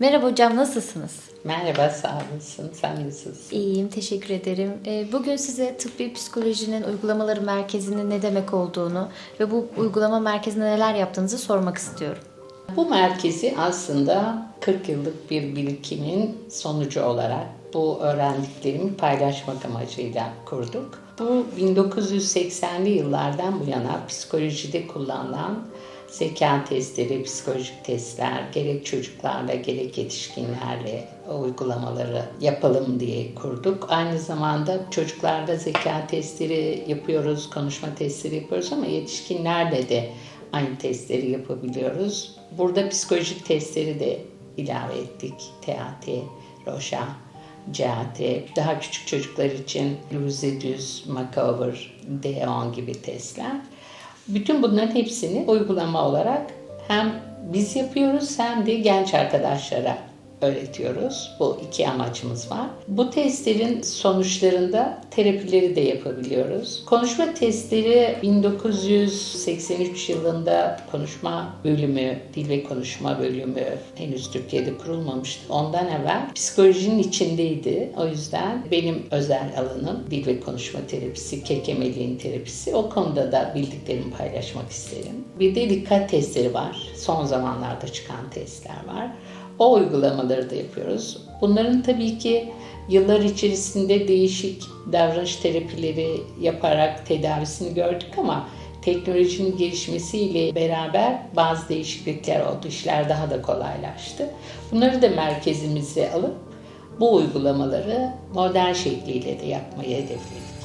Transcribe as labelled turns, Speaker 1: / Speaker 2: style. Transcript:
Speaker 1: Merhaba hocam nasılsınız?
Speaker 2: Merhaba, sağ olasın. Sen nasılsın?
Speaker 1: İyiyim, teşekkür ederim. Ee, Bugün size tıbbi psikolojinin uygulamaları merkezinin ne demek olduğunu ve bu uygulama merkezinde neler yaptığınızı sormak istiyorum.
Speaker 2: Bu merkezi aslında 40 yıllık bir birikimin sonucu olarak bu öğrendiklerimi paylaşmak amacıyla kurduk. Bu 1980'li yıllardan bu yana psikolojide kullanılan zeka testleri, psikolojik testler gerek çocuklarla gerek yetişkinlerle uygulamaları yapalım diye kurduk. Aynı zamanda çocuklarda zeka testleri yapıyoruz, konuşma testleri yapıyoruz ama yetişkinlerle de aynı testleri yapabiliyoruz. Burada psikolojik testleri de ilave ettik. TAT, ROşa, CAT, daha küçük çocuklar için Düz, Macover, D10 gibi testler. Bütün bunların hepsini uygulama olarak hem biz yapıyoruz hem de genç arkadaşlara öğretiyoruz. Bu iki amacımız var. Bu testlerin sonuçlarında terapileri de yapabiliyoruz. Konuşma testleri 1983 yılında konuşma bölümü, dil ve konuşma bölümü henüz Türkiye'de kurulmamıştı. Ondan evvel psikolojinin içindeydi. O yüzden benim özel alanım dil ve konuşma terapisi, kekemeliğin terapisi. O konuda da bildiklerimi paylaşmak isterim. Bir de dikkat testleri var. Son zamanlarda çıkan testler var. O uygulamaları da yapıyoruz. Bunların tabii ki yıllar içerisinde değişik davranış terapileri yaparak tedavisini gördük ama teknolojinin gelişmesiyle beraber bazı değişiklikler oldu. İşler daha da kolaylaştı. Bunları da merkezimize alıp bu uygulamaları modern şekliyle de yapmayı hedefliyoruz.